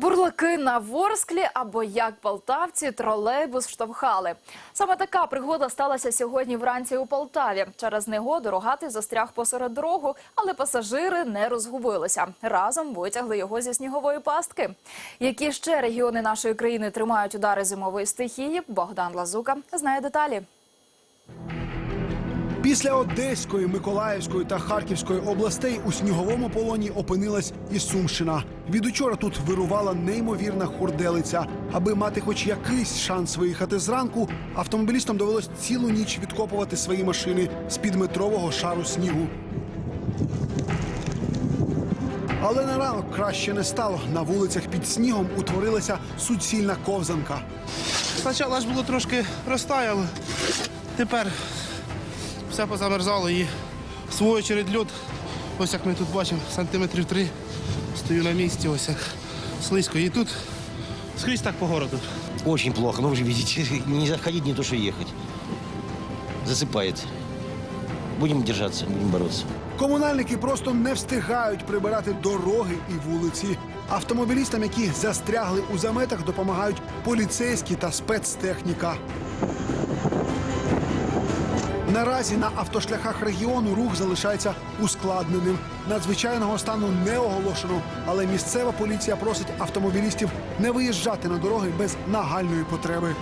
Бурлаки на Ворсклі або як полтавці тролейбус штовхали. Саме така пригода сталася сьогодні вранці у Полтаві. Через негоду рогатий застряг посеред дорогу, але пасажири не розгубилися. Разом витягли його зі снігової пастки. Які ще регіони нашої країни тримають удари зимової стихії? Богдан Лазука знає деталі. Після Одеської, Миколаївської та Харківської областей у сніговому полоні опинилась і Сумщина. Від учора тут вирувала неймовірна хурделиця. Аби мати хоч якийсь шанс виїхати зранку, автомобілістам довелось цілу ніч відкопувати свої машини з під метрового шару снігу. Але на ранок краще не стало. На вулицях під снігом утворилася суцільна ковзанка. Спочатку ж було трошки розтаяло, тепер все позамерзало і в свою очередь льод, ось як ми тут бачимо, сантиметрів три, стою на місці, ось як слизько. І тут скрізь так по городу. Очень плохо, ну вы же видите, не заходить, не то что ехать. Засыпает. Будем держаться, будем бороться. Комунальники просто не встигають прибирати дороги і вулиці. Автомобілістам, які застрягли у заметах, допомагають поліцейські та спецтехніка. Наразі на автошляхах регіону рух залишається ускладненим. Надзвичайного стану не оголошено, але місцева поліція просить автомобілістів не виїжджати на дороги без нагальної потреби.